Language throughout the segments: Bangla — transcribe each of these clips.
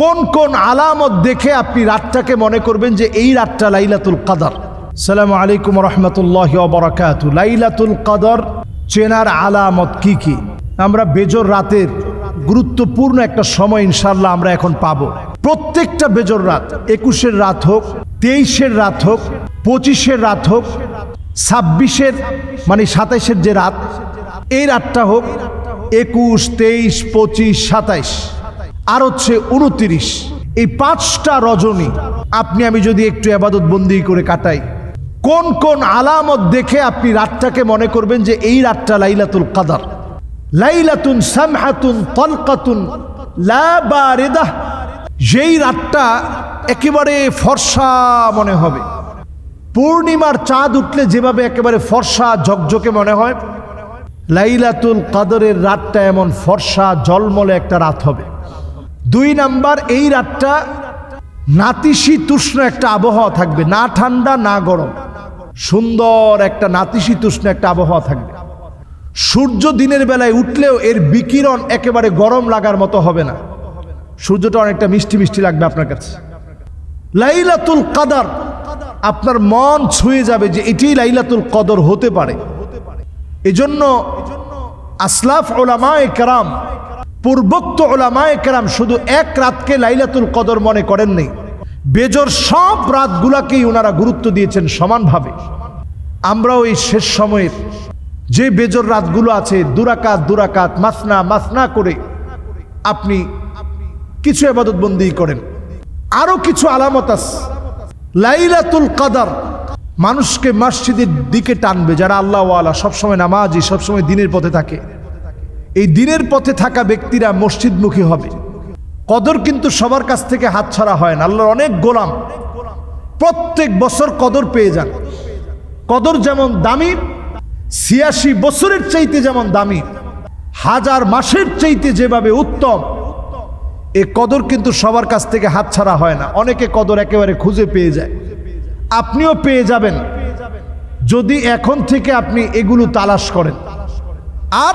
কোন কোন আলামত দেখে আপনি রাতটাকে মনে করবেন যে এই রাতটা লাইলাতুল কাদার। সালাম আলাইকুম রহমতুল্লাহ বরাকাত। লাইলাতুল কাদর চেনার আলামত কি কি? আমরা বেজর রাতের গুরুত্বপূর্ণ একটা সময় ইনশাল্লাহ আমরা এখন পাবো। প্রত্যেকটা বেজর রাত, একুশের রাত হোক, তেইশের রাত হোক, পঁচিশের রাত হোক, ছাব্বিশের মানে সাতাইশের যে রাত, এই রাতটা হোক একুশ, তেইশ, পঁচিশ, সাতাইশ। আর হচ্ছে উনতিরিশ। এই পাঁচটা রজনী আপনি, আমি যদি একটু আবাদত বন্দি করে কাটাই, কোন কোন আলামত দেখে আপনি রাতটাকে মনে করবেন যে এই রাতটা লাইলাতুল কাদার। লাইলাতুন সামহাতুন তলকাতুন যেই রাতটা একেবারে ফর্সা মনে হবে। পূর্ণিমার চাঁদ উঠলে যেভাবে একেবারে ফর্সা ঝকঝকে মনে হয়, লাইলাতুল কাদরের রাতটা এমন ফর্সা জলমলে একটা রাত হবে। দুই নাম্বার, এই রাতটা নাতিশীতোষ্ণ একটা আবহাওয়া থাকবে, না ঠান্ডা, না গরম। সুন্দর একটা নাতিশীতোষ্ণ একটা আবহাওয়া থাকবে। সূর্য দিনের বেলায় উঠলেও এর বিকিরণ একেবারে গরম লাগার মতো হবে না। সূর্যটা অনেকটা মিষ্টি মিষ্টি লাগবে আপনার কাছে। লাইলাতুল কাদার, আপনার মন ছুঁয়ে যাবে যে এটাই লাইলাতুল কদর হতে পারে। এজন্য আসলাফ ওলামায় কেরাম পূর্বোক্ত ওলামায় কেরাম শুধু এক রাতকে লাইলাতুল কদর মনে করেননি। বেজর সব রাতগুলাকেই ওনারা গুরুত্ব দিয়েছেন সমানভাবে। আমরাও এই শেষ সময়ের যে বেজর রাতগুলো আছে, দুরাকাত দুরাকাত, মাসনা মাসনা করে আপনি কিছু এবাদতবন্দি করেন। আরও কিছু আলামত আছে। লাইলাতুল কাদার মানুষকে মসজিদের দিকে টানবে, যারা আল্লাহওয়ালা সবসময় নামাজি, সবসময় দিনের পথে থাকে। এই দিনের পথে থাকা ব্যক্তিরা মসজিদমুখী হবে। কদর কিন্তু সবার কাছ থেকে হাত ছাড়া হয় না। আল্লাহর অনেক গোলাম। প্রত্যেক বছর কদর পেয়ে যান। কদর যেমন দামি, ছিয়াশি বছরের চাইতে যেমন দামি, হাজার মাসের চাইতে যেভাবে উত্তম, এ কদর কিন্তু সবার কাছ থেকে হাত ছাড়া হয় না। অনেকে কদর একেবারে খুঁজে পেয়ে যায়। আপনিও পেয়ে যাবেন। যদি এখন থেকে আপনি এগুলো তালাশ করেন। আর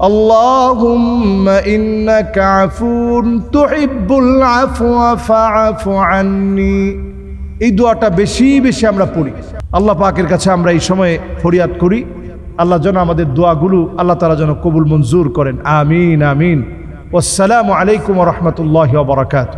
اللهم إنك عفو تحب العفو فاعف عني এই দোয়াটা বেশি বেশি আমরা পড়ি আল্লাহ পাকের কাছে আমরা এই সময়ে ফরিয়াদ করি আল্লাহ যেন আমাদের দোয়াগুলো আল্লাহ তালা যেন কবুল মঞ্জুর করেন আমিন আমিন আসসালামু আলাইকুম রহমতুল্লাহ বরকাত